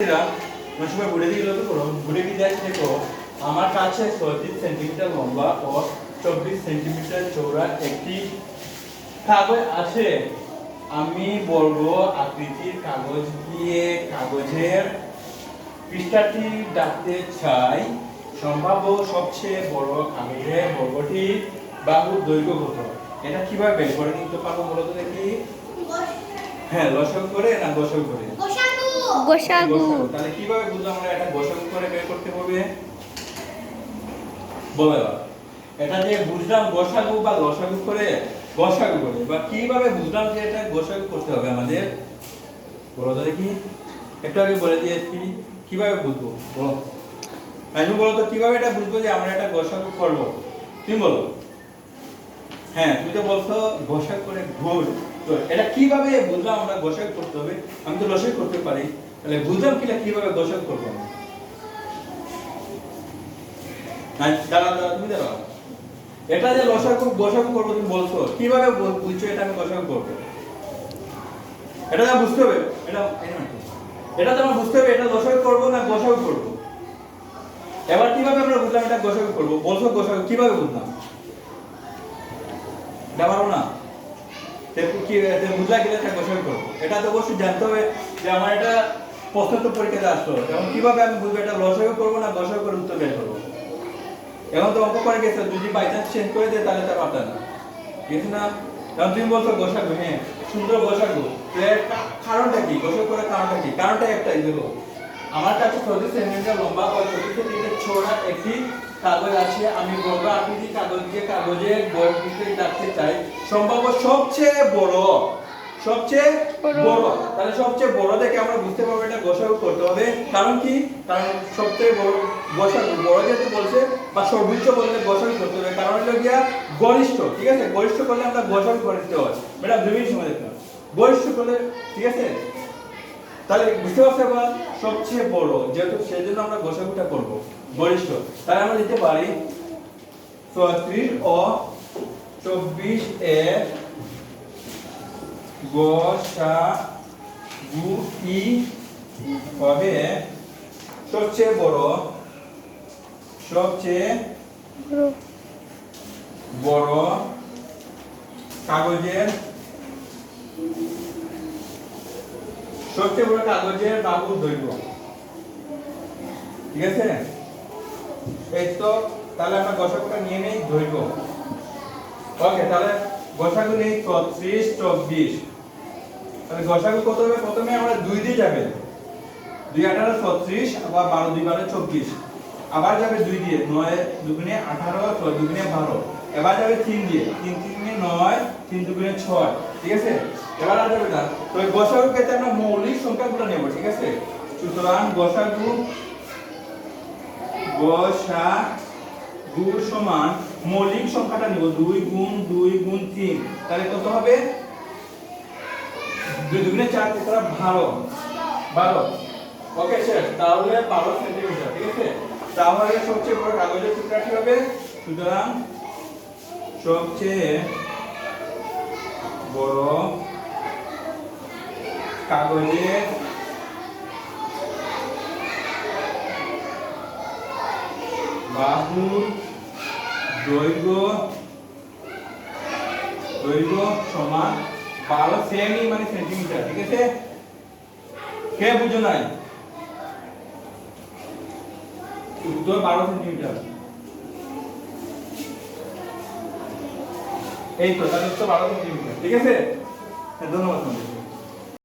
অনেক সময় বুড়ে দিয়ে লক্ষ্য করো বুড়ে দিয়ে দেখো দেখো আমার কাছে ছত্রিশ সেন্টিমিটার লম্বা ও চব্বিশ সেন্টিমিটার চৌড়া একটি কাগজ আছে। আমি বলব আকৃতির কাগজ দিয়ে কাগজের পৃষ্ঠাটি ডাকতে চাই। সম্ভাব্য সবচেয়ে বড় কাগজের বর্গটি বাহুর দৈর্ঘ্য কত? এটা কীভাবে বের করে নিতে পারব বলো তো দেখি। হ্যাঁ লসক করে না দশক করে? গোসাগু। তাহলে কীভাবে বুঝলাম আমরা এটা গোসাগু করে বের করতে হবে? বলো। এটা যে বুঝলাম গোসাগু বা লসাগু করে গোসাগু করে বা কীভাবে বুঝলাম যে এটা গোসাগু করতে হবে আমাদের? বলো তো দেখি। একটু আগে বলে দিয়েছি, কীভাবে বুঝব? বলো। আমি বলো তো, কীভাবে এটা বুঝব যে আমরা এটা গোসাগু করব? তুমি বলো। হ্যাঁ তুমি তো বলছো গোসাগু করে ঘুর। এটা কীভাবে বুঝলাম আমরা গোসাগু করতে হবে? আমি তো করতে পারি। তাহলে বুঝলাম কীভাবে দাঁড়াও এটা যে করব তুমি বলছো, কীভাবে বুঝছ এটা আমি করব? এটা বুঝতে হবে। এটা এটা তো আমার বুঝতে হবে, এটা লসাগু করব না গোসাগু করব? এবার কীভাবে আমরা বুঝলাম এটা গোসাগু করব? বলছো গোসাগু কীভাবে বুঝলাম? ব্যাপারও না? তে কি তে বুঝলা গেলে এটা করব এটা তো অবশ্যই জানতে হবে যে আমার এটা প্রশ্ন পরীক্ষাতে আসতো এখন কীভাবে আমি বুঝব এটা লসাগু করব না গোসাগু করে উত্তর বের করব? এখন তো অঙ্ক করে গেছে, যদি বাই চান্স চেঞ্জ করে দেয় তাহলে তা পারতেন না। আছে না? কারণ তুমি বলছো গোসাগু হ্যাঁ সুন্দর গোসাগু কারণটা কি? গোসাগু করার কারণটা কি? কারণটা একটাই, দেখো। আমার কাছে চল্লিশ সেন্টিমিটার লম্বা চল্লিশ সেন্টিমিটার চওড়া একটি কাগজ আছে আমি বর্গ আকৃতি কাগজ দিয়ে কাগজে বই পুস্তক রাখতে চাই সম্ভাব্য সবচেয়ে বড় সবচেয়ে বড়। তাহলে সবচেয়ে বড় দেখে আমরা বুঝতে পারব এটা গোসাগু করতে হবে। কারণ কি? কারণ সবচেয়ে বড় গোসাগু বড় যেহেতু বলছে বা সর্বোচ্চ বললে গোসাগু করতে হবে। কারণ হলো গিয়া গরিষ্ঠ ঠিক আছে? গরিষ্ঠ করলে আমরা গোসাগু করতে হয়। ম্যাডাম দুই মিনিট সময় দেখতে হবে। গরিষ্ঠ করলে ঠিক আছে? তাহলে বুঝতে পারছ সবচেয়ে বড় যেহেতু সেই জন্য আমরা গোসাগুটা করব। গরিষ্ঠ তাহলে আমরা দিতে পারি চৌত্রিশ ও চব্বিশ এ গোসাগু কি হবে সবচেয়ে বড় সবচেয়ে বড় কাগজের, সবচেয়ে বড় কাগজের বাবুর দৈর্ঘ্য। ঠিক আছে? এই তাহলে আমরা গসাগুটা নিয়ে নেই দৈর্ঘ্য ওকে, তাহলে গসাগু নেই, ছত্রিশ, চব্বিশ। তাহলে গসাগু কত হবে? প্রথমে আমরা দুই দিয়ে যাবে। দুই আঠারো, ছত্রিশ, আবার বারো, দুই বারো, চব্বিশ। আবার যাবে দুই দিয়ে, নয়, দুগুণে আঠারো, ছয়, দুগুণে বারো। এবার যাবে তিন দিয়ে, তিন, তিনে নয়, তিন, দুগুণে ছয়, ঠিক আছে? এবার আর যাবে না। তো এই ক্ষেত্রে আমরা মৌলিক সংখ্যাগুলো নেব, ঠিক আছে? সুতরাং গসাগু সমান মৌলিক সংখ্যাটা নিব। দুই গুণ দুই গুণ তিন। তাহলে কত হবে? দুগুণে চার তেসরা বারো। বারো। ওকে স্যার তাহলে বারো সেন্টিমিটার, ঠিক আছে? তাহলে সবচেয়ে বড় কাগজের টুকরাটি হবে? সুতরাং সবচেয়ে বড় কাগজের বাহুর দৈর্ঘ্য দৈর্ঘ্য সমান বারো সেমি মানে সেন্টিমিটার ঠিক আছে? কে বুঝো নাই? উত্তর বারো সেন্টিমিটার এই তো তাহলে উত্তর বারো সেন্টিমিটার ঠিক আছে? হ্যাঁ, ধন্যবাদ তোমাদের।